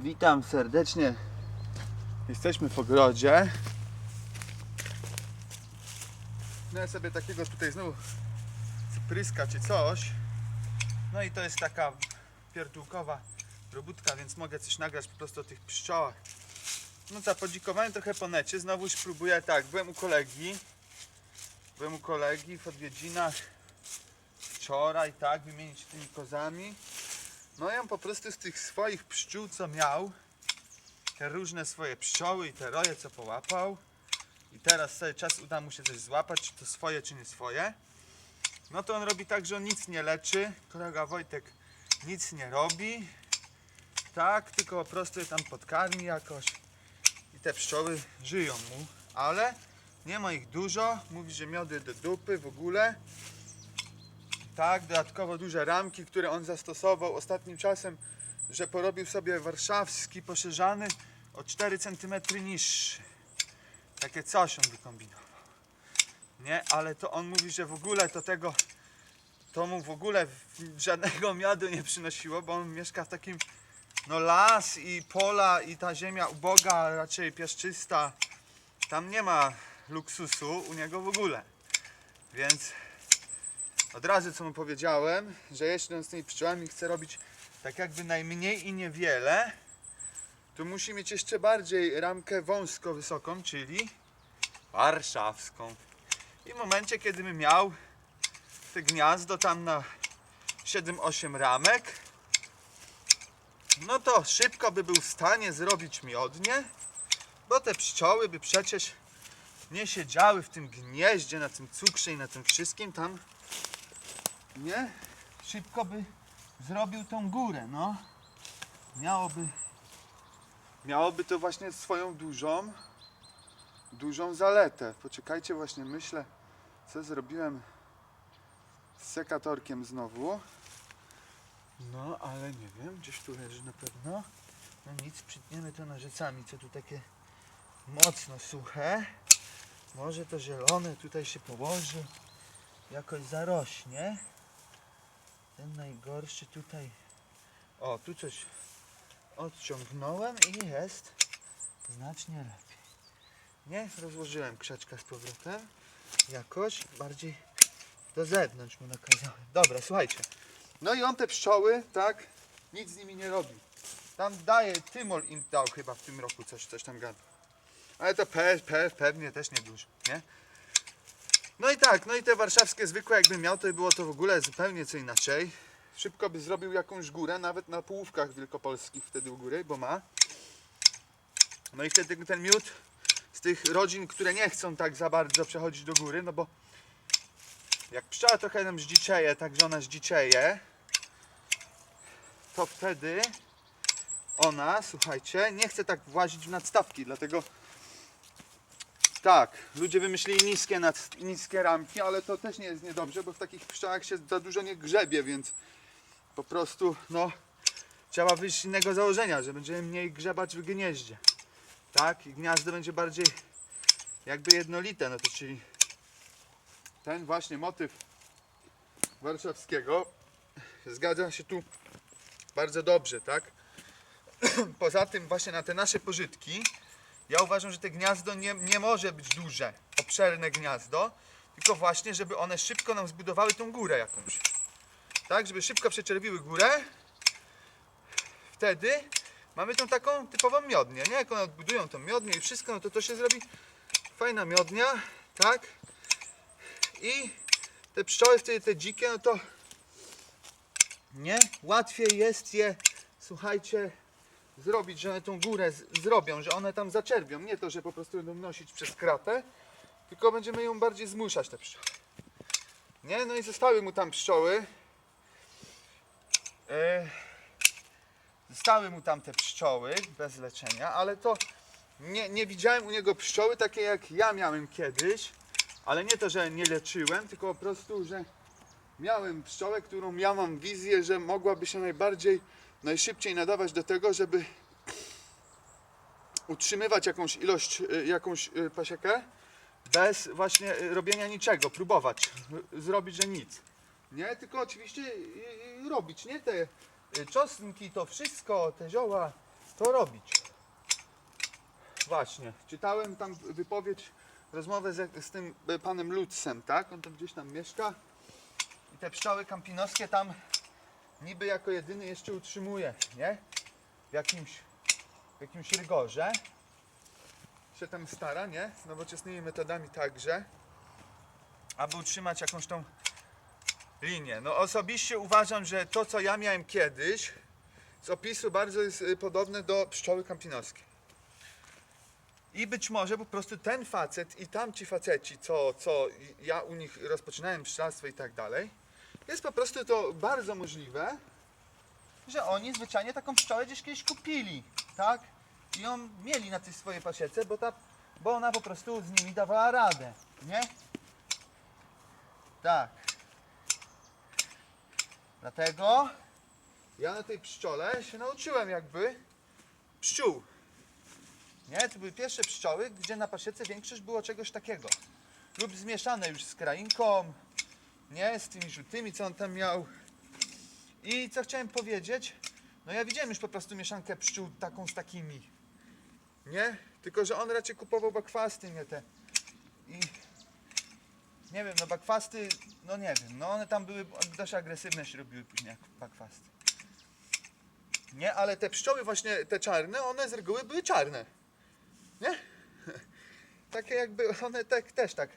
Witam serdecznie. Jesteśmy w ogrodzie. Miałem sobie takiego tutaj znowu pryska czy coś. No i to jest taka pierdółkowa robótka, więc mogę coś nagrać po prostu o tych pszczołach. No zapodzikowałem trochę po necie. Znowu już próbuję tak. Byłem u kolegi. Byłem u kolegi w odwiedzinach wczoraj, tak, wymienić tymi kozami. No on po prostu z tych swoich pszczół, co miał, te różne swoje pszczoły i te roje, co połapał, i teraz cały czas uda mu się coś złapać, czy to swoje, czy nie swoje, no to on robi tak, że on nic nie leczy. Kolega Wojtek nic nie robi, tak, tylko po prostu je tam podkarmi jakoś i te pszczoły żyją mu, ale nie ma ich dużo. Mówi, że miody do dupy w ogóle. Tak, dodatkowo duże ramki, które on zastosował ostatnim czasem, że porobił sobie warszawski poszerzany o 4 cm niższy. Takie coś on wykombinował. Nie, ale to on mówi, że w ogóle to tego, to mu w ogóle żadnego miodu nie przynosiło, bo on mieszka w takim, no las i pola i ta ziemia uboga, raczej piaszczysta. Tam nie ma luksusu u niego w ogóle. Więc od razu co mu powiedziałem, że jeśli z tymi pszczołami chce robić tak jakby najmniej i niewiele, to musi mieć jeszcze bardziej ramkę wąsko wysoką, czyli warszawską. I w momencie, kiedy by miał te gniazdo tam na 7-8 ramek, no to szybko by był w stanie zrobić miodnie, bo te pszczoły by przecież nie siedziały w tym gnieździe, na tym cukrze i na tym wszystkim tam nie? Szybko by zrobił tą górę, no. Miałoby miałoby to właśnie swoją dużą dużą zaletę. Poczekajcie, właśnie myślę, co zrobiłem z sekatorkiem znowu. No, ale nie wiem, gdzieś tu leży na pewno. No nic, przytniemy to nożycami, co tu takie mocno suche. Może to zielone tutaj się położy, jakoś zarośnie. Ten najgorszy tutaj. O, tu coś odciągnąłem i jest znacznie lepiej. Nie? Rozłożyłem krzaczka z powrotem. Jakoś bardziej do zewnątrz mu nakazałem. Dobra, słuchajcie. No i on te pszczoły, tak, nic z nimi nie robi. Tam daje, Tymol im dał chyba w tym roku coś, coś tam gada. Ale to pe, pe, pewnie też niedużo, nie? No i tak, no i te warszawskie zwykłe jakbym miał, to by było to w ogóle zupełnie co inaczej. Szybko by zrobił jakąś górę, nawet na połówkach wielkopolskich wtedy u góry, bo ma. No i wtedy ten miód z tych rodzin, które nie chcą tak za bardzo przechodzić do góry, no bo jak pszczoła trochę nam zdziczeje, tak że ona zdziczeje, to wtedy ona, słuchajcie, nie chce tak włazić w nadstawki, dlatego tak, ludzie wymyślili niskie, nad, niskie ramki, ale to też nie jest niedobrze, bo w takich pszczołach się za dużo nie grzebie, więc po prostu no trzeba wyjść z innego założenia, że będziemy mniej grzebać w gnieździe. Tak? I gniazdo będzie bardziej jakby jednolite, no to czyli ten właśnie motyw warszawskiego zgadza się tu bardzo dobrze, tak? Poza tym właśnie na te nasze pożytki ja uważam, że te gniazdo nie, nie może być duże, obszerne gniazdo, tylko właśnie, żeby one szybko nam zbudowały tą górę jakąś. Tak, żeby szybko przeczerwiły górę. Wtedy mamy tą taką typową miodnię, nie? Jak one odbudują tą miodnię i wszystko, no to to się zrobi fajna miodnia, tak? I te pszczoły wtedy, te dzikie, no to nie? Łatwiej jest je, słuchajcie, zrobić, że one tą górę zrobią, że one tam zaczerwią. Nie to, że po prostu będą nosić przez kratę, tylko będziemy ją bardziej zmuszać te pszczoły. Nie? No i zostały mu tam pszczoły. E, Zostały mu tam te pszczoły bez leczenia, ale to nie, nie widziałem u niego pszczoły takie jak ja miałem kiedyś, ale nie to, że nie leczyłem, tylko po prostu, że miałem pszczołę, którą ja mam wizję, że mogłaby się najbardziej, najszybciej nadawać do tego, żeby utrzymywać jakąś ilość, y, jakąś y, pasiekę bez właśnie y, robienia niczego, próbować zrobić, że nic. Nie, tylko oczywiście robić, nie te czosnki, to wszystko, te zioła, co robić. Właśnie, czytałem tam wypowiedź, rozmowę z, z tym panem Lutzem, tak? On tam gdzieś tam mieszka. I te pszczoły kampinowskie tam niby jako jedyny jeszcze utrzymuje, nie? W jakimś, w jakimś rygorze. Się tam stara, nie? Nowoczesnymi metodami także. Aby utrzymać jakąś tą linię. No osobiście uważam, że to co ja miałem kiedyś z opisu bardzo jest y, podobne do pszczoły kampinowskiej. I być może po prostu ten facet i tamci faceci, co, co ja u nich rozpoczynałem pszczelarstwo i tak dalej, jest po prostu to bardzo możliwe, że oni zwyczajnie taką pszczołę gdzieś kiedyś kupili, tak? I ją mieli na tej swojej pasiece, bo, ta, bo ona po prostu z nimi dawała radę, nie? Tak. Dlatego ja na tej pszczole się nauczyłem jakby pszczół. Nie, to były pierwsze pszczoły, gdzie na pasiece większość było czegoś takiego. Lub zmieszane już z krainką, nie, z tymi żółtymi, co on tam miał. I co chciałem powiedzieć, no ja widziałem już po prostu mieszankę pszczół taką z takimi. Nie? Tylko, że on raczej kupował bakwasty, nie te. I nie wiem, no bakwasty, no nie wiem, no one tam były dość agresywne się robiły później jak bakwasty. Nie, ale te pszczoły właśnie, te czarne, one z reguły były czarne. Nie? Takie jakby, one tak, też tak,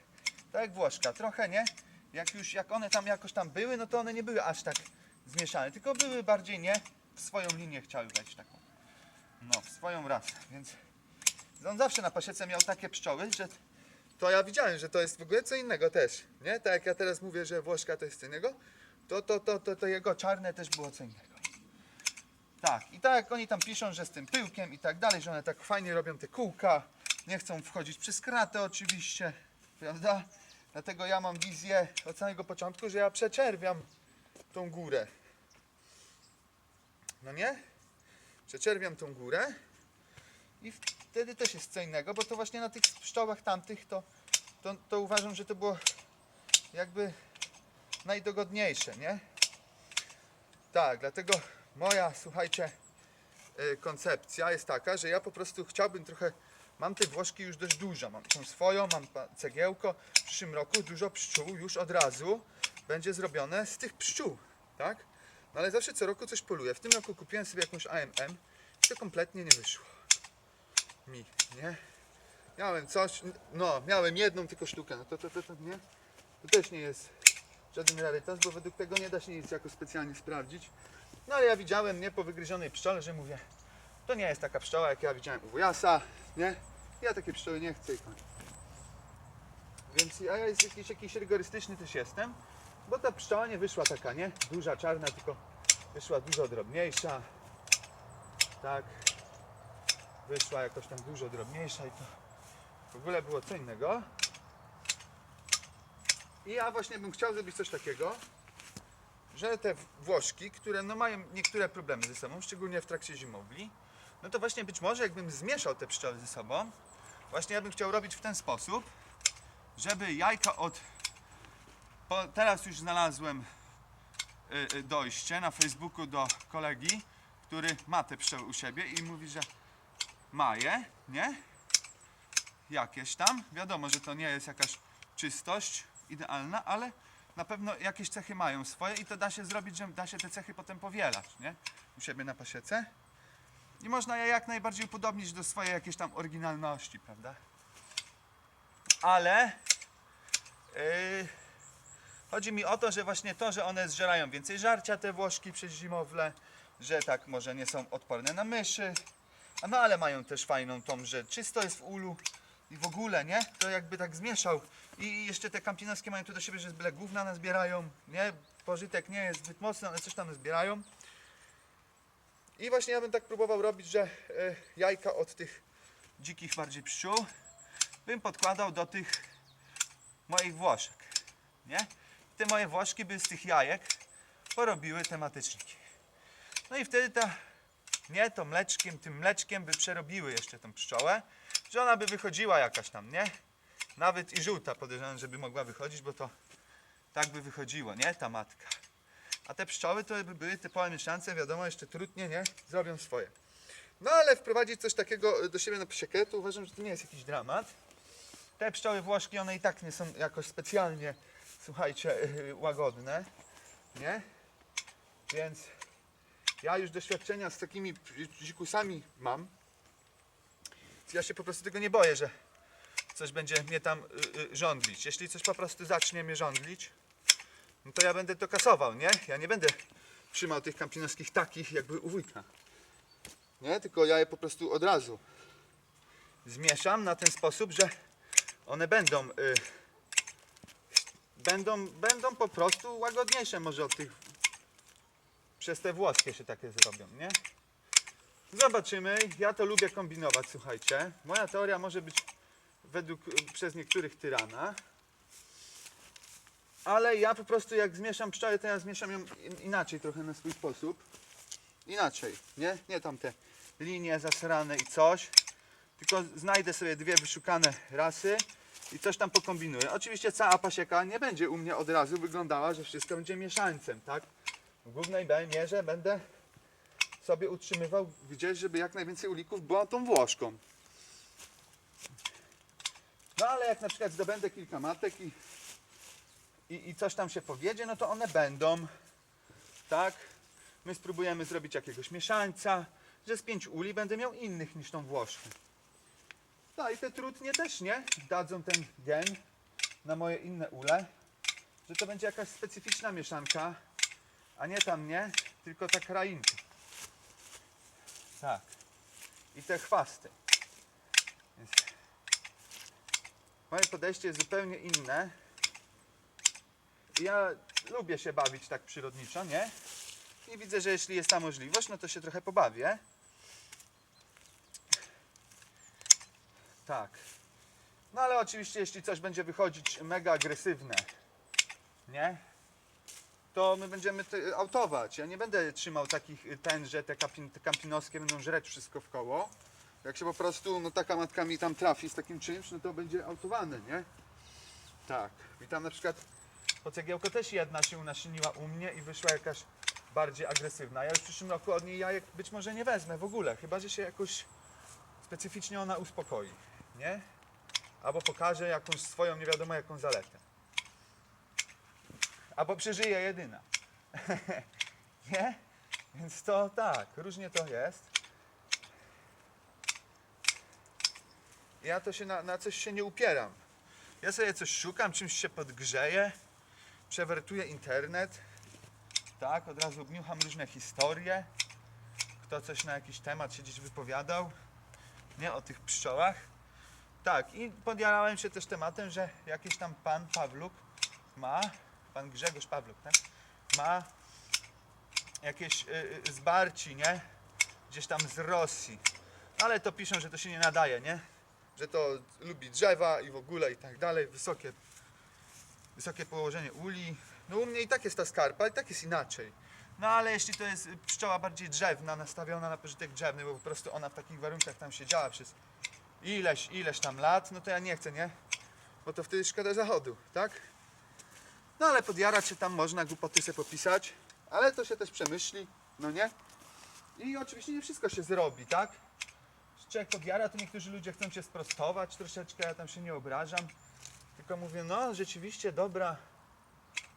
tak jak Włoszka, trochę, nie? Jak już, jak one tam jakoś tam były, no to one nie były aż tak zmieszane, tylko były bardziej, nie? W swoją linię chciały wejść taką. No, w swoją rasę, więc on zawsze na pasiece miał takie pszczoły, że to ja widziałem, że to jest w ogóle co innego też, nie? Tak jak ja teraz mówię, że Włoszka to jest co innego, to, to, to, to, to jego czarne też było co innego. Tak, i tak jak oni tam piszą, że z tym pyłkiem i tak dalej, że one tak fajnie robią te kółka, nie chcą wchodzić przez kratę oczywiście, prawda? Dlatego ja mam wizję od samego początku, że ja przeczerwiam tą górę. No nie? Przeczerwiam tą górę i wtedy też jest co innego, bo to właśnie na tych pszczołach tamtych to, to, to uważam, że to było jakby najdogodniejsze, nie? Tak, dlatego moja, słuchajcie, y, koncepcja jest taka, że ja po prostu chciałbym trochę, mam te włoszki już dość dużo, mam tą swoją, mam cegiełko, w przyszłym roku dużo pszczół już od razu będzie zrobione z tych pszczół, tak? No ale zawsze co roku coś poluję. W tym roku kupiłem sobie jakąś AMM i to kompletnie nie wyszło mi, nie? Miałem coś, no, miałem jedną tylko sztukę, no to, to, to, to nie? To też nie jest żaden rarytas, bo według tego nie da się nic jako specjalnie sprawdzić. No ale ja widziałem, nie, po wygryzionej pszczole, że mówię, to nie jest taka pszczoła, jak ja widziałem u wujasa, nie? Ja takie pszczoły nie chcę. Więc ja jest jakiś, jakiś rygorystyczny też jestem, bo ta pszczoła nie wyszła taka, nie? Duża, czarna, tylko wyszła dużo drobniejsza. Tak. Wyszła jakoś tam dużo drobniejsza i to w ogóle było co innego. I ja właśnie bym chciał zrobić coś takiego, że te Włoszki, które no mają niektóre problemy ze sobą, szczególnie w trakcie zimowli, no to właśnie być może jakbym zmieszał te pszczoły ze sobą, właśnie ja bym chciał robić w ten sposób, żeby jajka od... Teraz już znalazłem y, y, dojście na Facebooku do kolegi, który ma te pszczoły u siebie i mówi, że ma je, nie? Jakieś tam. Wiadomo, że to nie jest jakaś czystość idealna, ale na pewno jakieś cechy mają swoje i to da się zrobić, że da się te cechy potem powielać, nie? U siebie na pasiece. I można je jak najbardziej upodobnić do swojej jakiejś tam oryginalności, prawda? Ale yy, chodzi mi o to, że właśnie to, że one zżerają więcej żarcia te włoszki przez zimowle, że tak może nie są odporne na myszy, a no ale mają też fajną tą, że czysto jest w ulu i w ogóle, nie? To jakby tak zmieszał. I jeszcze te kampinowskie mają to do siebie, że z byle gówna nazbierają, nie? Pożytek nie jest zbyt mocny, one coś tam zbierają. I właśnie ja bym tak próbował robić, że e, jajka od tych dzikich bardziej pszczół bym podkładał do tych moich włoszek, nie? Te moje włoszki by z tych jajek porobiły tematyczniki. No i wtedy ta nie, to mleczkiem, tym mleczkiem by przerobiły jeszcze tą pszczołę, że ona by wychodziła jakaś tam, nie? Nawet i żółta podejrzewam, żeby mogła wychodzić, bo to tak by wychodziło, nie? Ta matka. A te pszczoły to by były typowe mieszance, wiadomo, jeszcze trudnie, nie? Zrobią swoje. No ale wprowadzić coś takiego do siebie na pasiekę, to uważam, że to nie jest jakiś dramat. Te pszczoły włoszki, one i tak nie są jakoś specjalnie, słuchajcie, yy, łagodne, nie? Więc ja już doświadczenia z takimi dzikusami mam. Ja się po prostu tego nie boję, że coś będzie mnie tam żądlić. Jeśli coś po prostu zacznie mnie żądlić, no to ja będę to kasował, nie? Ja nie będę trzymał tych kampinoskich takich jakby u wujka. Nie? Tylko ja je po prostu od razu zmieszam na ten sposób, że one będą y, będą, będą po prostu łagodniejsze może od tych przez te włoskie się takie zrobią, nie? Zobaczymy. Ja to lubię kombinować, słuchajcie. Moja teoria może być według przez niektórych tyrana. Ale ja po prostu jak zmieszam pszczoły, to ja zmieszam ją in- inaczej trochę na swój sposób. Inaczej, nie? Nie tam te linie zasrane i coś. Tylko znajdę sobie dwie wyszukane rasy i coś tam pokombinuję. Oczywiście cała pasieka nie będzie u mnie od razu wyglądała, że wszystko będzie mieszańcem, tak? W głównej mierze będę sobie utrzymywał gdzieś, żeby jak najwięcej ulików było tą Włoszką. No ale jak na przykład zdobędę kilka matek i, i, i coś tam się powiedzie, no to one będą, tak? My spróbujemy zrobić jakiegoś mieszańca, że z pięć uli będę miał innych niż tą Włoszkę. No i te trudnie też, nie? Dadzą ten gen na moje inne ule, że to będzie jakaś specyficzna mieszanka, a nie tam nie, tylko ta krainka. Tak. I te chwasty. Więc moje podejście jest zupełnie inne. Ja lubię się bawić tak przyrodniczo, nie? I widzę, że jeśli jest ta możliwość, no to się trochę pobawię. Tak. No ale oczywiście, jeśli coś będzie wychodzić mega agresywne, nie? To my będziemy autować. Ja nie będę trzymał takich y, ten, że te, kapin, te kampinowskie będą żreć wszystko w koło. Jak się po prostu, no taka matka mi tam trafi z takim czymś, no to będzie autowane, nie? Tak. I tam na przykład po cegiełko też jedna się unasieniła u mnie i wyszła jakaś bardziej agresywna. Ja już w przyszłym roku od niej jajek być może nie wezmę w ogóle, chyba że się jakoś specyficznie ona uspokoi, nie? Albo pokaże jakąś swoją nie wiadomo jaką zaletę. Albo przeżyje jedyna. nie? Więc to tak, różnie to jest. Ja to się na, na coś się nie upieram. Ja sobie coś szukam, czymś się podgrzeję, przewertuję internet, tak, od razu obniucham różne historie, kto coś na jakiś temat się gdzieś wypowiadał, nie, o tych pszczołach. Tak, i podjarałem się też tematem, że jakiś tam pan Pawluk ma, pan Grzegorz Pawluk, tak, ma jakieś y, y, zbarci, nie, gdzieś tam z Rosji. Ale to piszą, że to się nie nadaje, nie? Że to lubi drzewa i w ogóle i tak dalej, wysokie, wysokie położenie uli. No u mnie i tak jest ta skarpa, i tak jest inaczej. No ale jeśli to jest pszczoła bardziej drzewna, nastawiona na pożytek drzewny, bo po prostu ona w takich warunkach tam siedziała przez ileś, ileś tam lat, no to ja nie chcę, nie? Bo to wtedy szkoda zachodu, tak? No ale podjarać się tam można, głupoty sobie popisać, ale to się też przemyśli, no nie? I oczywiście nie wszystko się zrobi, tak? Człowiek podjara, to niektórzy ludzie chcą się sprostować troszeczkę, ja tam się nie obrażam. Tylko mówię, no rzeczywiście, dobra,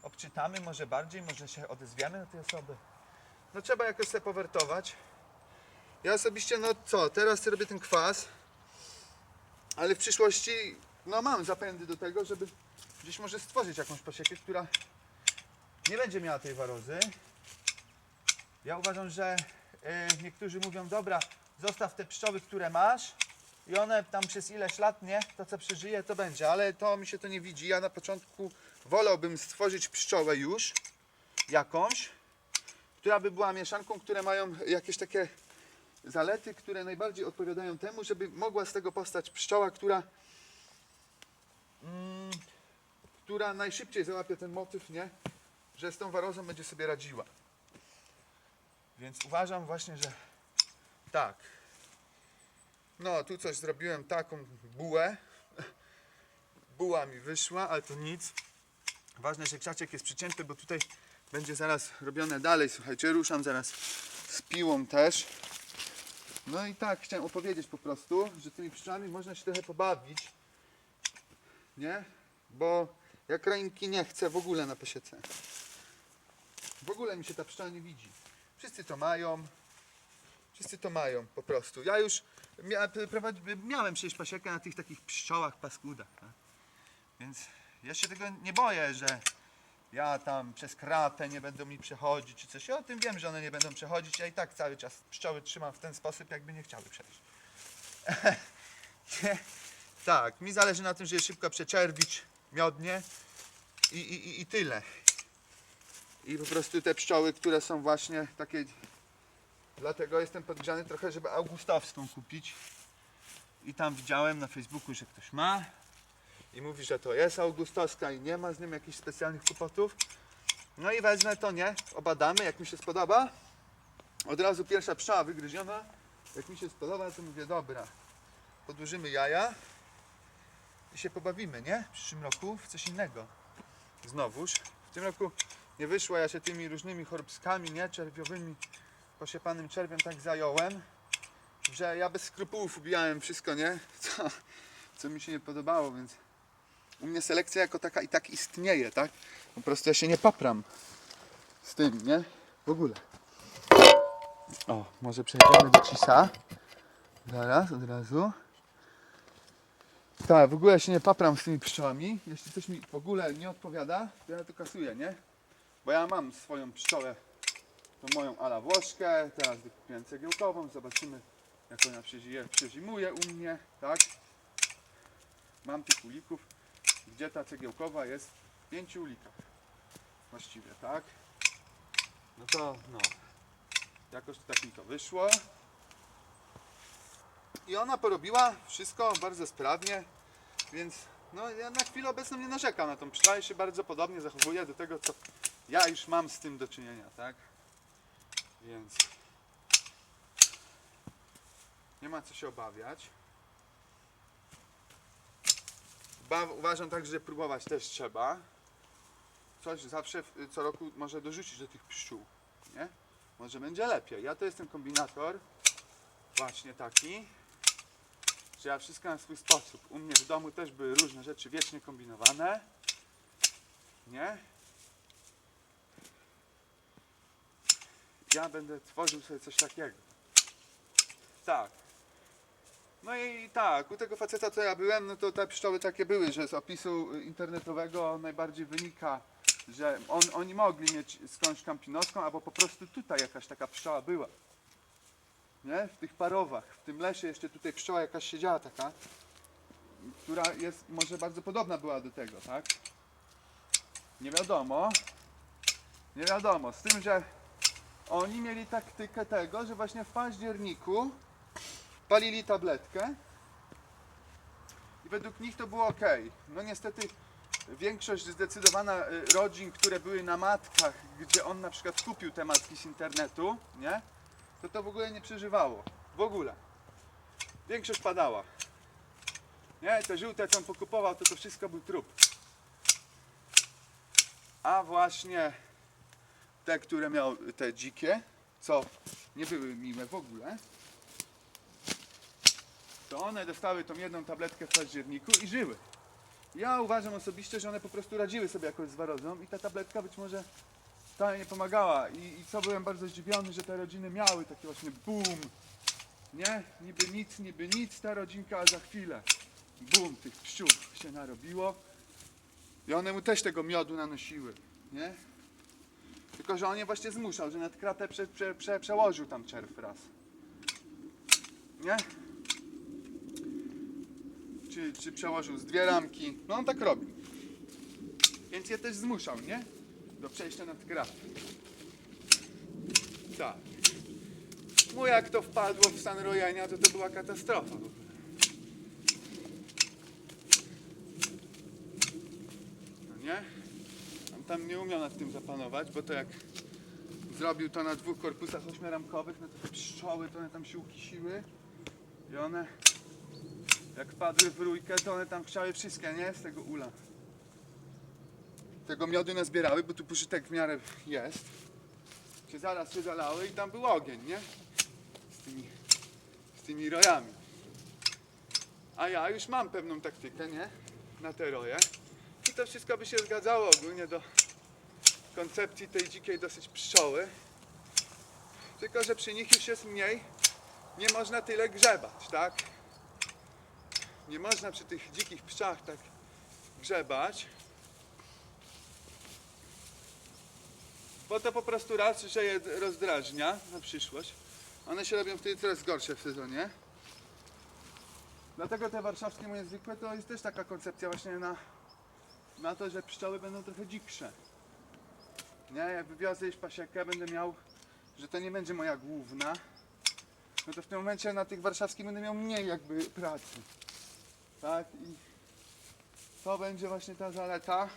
obczytamy może bardziej, może się odezwiemy do tej osoby. No trzeba jakoś sobie powertować. Ja osobiście, no co, teraz robię ten kwas, ale w przyszłości, no mam zapędy do tego, żeby gdzieś może stworzyć jakąś pasiekę, która nie będzie miała tej warozy. Ja uważam, że y, niektórzy mówią, dobra, zostaw te pszczoły, które masz i one tam przez ileś lat, nie, to co przeżyje, to będzie, ale to mi się to nie widzi. Ja na początku wolałbym stworzyć pszczołę już, jakąś, która by była mieszanką, które mają jakieś takie zalety, które najbardziej odpowiadają temu, żeby mogła z tego powstać pszczoła, która mm, która najszybciej załapie ten motyw, nie? Że z tą warozą będzie sobie radziła. Więc uważam właśnie, że tak. No, tu coś zrobiłem, taką bułę. Buła mi wyszła, ale to nic. Ważne, że krzaczek jest przycięty, bo tutaj będzie zaraz robione dalej. Słuchajcie, ruszam zaraz z piłą też. No i tak chciałem opowiedzieć po prostu, że tymi pszczołami można się trochę pobawić. Nie? Bo ja krainki nie chcę w ogóle na pasiece. W ogóle mi się ta pszczoła nie widzi. Wszyscy to mają. Wszyscy to mają po prostu. Ja już mia, miałem przecież pasiekę na tych takich pszczołach paskudach. Tak? Więc ja się tego nie boję, że ja tam przez kratę nie będą mi przechodzić czy coś. Ja o tym wiem, że one nie będą przechodzić. Ja i tak cały czas pszczoły trzymam w ten sposób, jakby nie chciały przejść. Tak, mi zależy na tym, żeby szybko przeczerwić miodnie i, i- i tyle. I po prostu te pszczoły, które są właśnie takie. Dlatego jestem podgrzany trochę, żeby augustowską kupić. I tam widziałem na Facebooku, że ktoś ma. I mówi, że to jest augustowska i nie ma z nim jakichś specjalnych kłopotów. No i wezmę to, nie? Obadamy, jak mi się spodoba. Od razu pierwsza pszczoła wygryziona. Jak mi się spodoba, to mówię, dobra, podłożymy jaja i się pobawimy, nie? W przyszłym roku w coś innego. Znowuż. W tym roku nie wyszło, ja się tymi różnymi choróbskami, nie? Czerwiowymi, posiepanym czerwiem tak zająłem, że ja bez skrupułów ubijałem wszystko, nie? Co, co mi się nie podobało, więc u mnie selekcja jako taka i tak istnieje, tak? Po prostu ja się nie papram z tym, nie? W ogóle. O, może przejdziemy do Cisa. Zaraz, od razu. Tak, w ogóle się nie papram z tymi pszczołami. Jeśli coś mi w ogóle nie odpowiada, to ja to kasuję, nie? Bo ja mam swoją pszczołę, tą moją ala Włoszkę, teraz wykupiłem cegiełkową, zobaczymy jak ona przezimuje u mnie, tak? Mam tych ulików, gdzie ta cegiełkowa jest w pięciu ulikach. Właściwie, tak? No to, no. Jakoś tak mi to wyszło. I ona porobiła wszystko bardzo sprawnie, więc no ja na chwilę obecną nie narzekam na tą pszczołę i się bardzo podobnie zachowuję do tego, co ja już mam z tym do czynienia, tak? Więc nie ma co się obawiać. Ba, uważam także, że próbować też trzeba. Coś zawsze co roku może dorzucić do tych pszczół, nie? Może będzie lepiej. Ja to jestem kombinator, właśnie taki, że ja wszystko na swój sposób. U mnie w domu też były różne rzeczy wiecznie kombinowane, nie? Ja będę tworzył sobie coś takiego. Tak. No i tak, u tego faceta co ja byłem, no to te pszczoły takie były, że z opisu internetowego najbardziej wynika, że on, oni mogli mieć skądś kampinoską, albo po prostu tutaj jakaś taka pszczoła była. Nie? W tych parowach, w tym lesie jeszcze tutaj pszczoła jakaś siedziała taka, która jest, może bardzo podobna była do tego, tak? Nie wiadomo. Nie wiadomo, z tym, że oni mieli taktykę tego, że właśnie w październiku palili tabletkę i według nich to było ok. No niestety większość zdecydowana y, rodzin, które były na matkach, gdzie on na przykład kupił te matki z internetu, nie? To to w ogóle nie przeżywało. W ogóle. Większość padała. Nie, te żółte co on pokupował, to to wszystko był trup. A właśnie te, które miał te dzikie, co nie były miłe w ogóle, to one dostały tą jedną tabletkę w październiku i żyły. Ja uważam osobiście, że one po prostu radziły sobie jakoś z warozą i ta tabletka być może wcale nie pomagała. I, I co byłem bardzo zdziwiony, że te rodziny miały taki właśnie boom. Nie? Niby nic, niby nic ta rodzinka, a za chwilę boom tych pszczół się narobiło. I one mu też tego miodu nanosiły. Nie? Tylko, że on je właśnie zmuszał, że nad kratę prze, prze, prze, przełożył tam czerw raz. Nie? Czy, czy przełożył z dwie ramki. No on tak robił. Więc je też zmuszał, nie? Do przejścia nad kratę. Tak. Mu jak to wpadło w stan rojenia, to to była katastrofa w ogóle. No nie? On tam nie umiał nad tym zapanować, bo to jak zrobił to na dwóch korpusach ośmioramkowych, no to te pszczoły, to one tam się ukisiły i one jak wpadły w rójkę, to one tam chciały wszystkie, nie? Z tego ula. Tego miodu nazbierały, bo tu pożytek w miarę jest. Się zaraz się zalały i tam był ogień, nie? Z tymi tymi rojami. A ja już mam pewną taktykę, nie? Na te roje. To wszystko by się zgadzało ogólnie do koncepcji tej dzikiej dosyć pszczoły. Tylko, że przy nich już jest mniej, nie można tyle grzebać, tak? Nie można przy tych dzikich pszczach tak grzebać. Bo to po prostu raz, że je rozdrażnia na przyszłość. One się robią wtedy coraz gorsze w sezonie. Dlatego te warszawskie moje zwykłe to jest też taka koncepcja właśnie na, na to, że pszczoły będą trochę dziksze. Nie, jak wywiozę już pasiekę, będę miał, że to nie będzie moja główna, no to w tym momencie na tych warszawskich będę miał mniej jakby pracy. Tak i to będzie właśnie ta zaleta,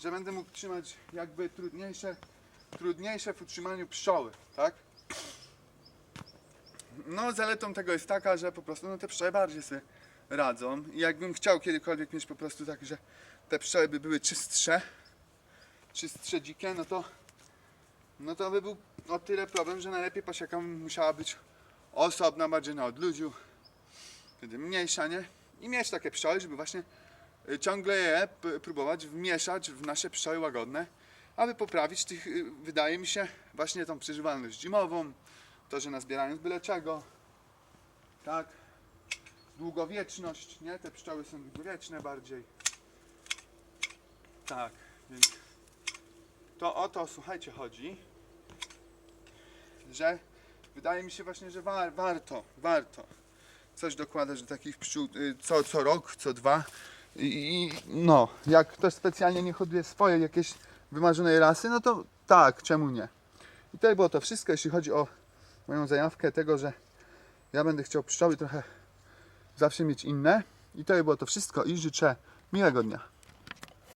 że będę mógł trzymać jakby trudniejsze, trudniejsze w utrzymaniu pszczoły, tak? No zaletą tego jest taka, że po prostu no, te pszczoły bardziej sobie radzą i jakbym chciał kiedykolwiek mieć po prostu tak, że te pszczoły by były czystsze, czystsze dzikie, no to no to by był o tyle problem, że najlepiej pasieka musiała być osobna, bardziej na odludziu, wtedy mniejsza, nie? I mieć takie pszczoły, żeby właśnie y, ciągle je próbować wmieszać w nasze pszczoły łagodne, aby poprawić tych, y, wydaje mi się, właśnie tą przeżywalność zimową, to, że nazbierają byle czego, tak, długowieczność, nie? Te pszczoły są długowieczne bardziej. Tak, więc to o to, słuchajcie, chodzi, że wydaje mi się właśnie, że war, warto, warto coś dokładać do takich pszczół y, co, co rok, co dwa I, no, jak ktoś specjalnie nie hoduje swojej jakiejś wymarzonej rasy, no to tak, czemu nie. I to było to wszystko, jeśli chodzi o moją zajawkę tego, że ja będę chciał pszczoły trochę zawsze mieć inne. I to było to wszystko i życzę miłego dnia.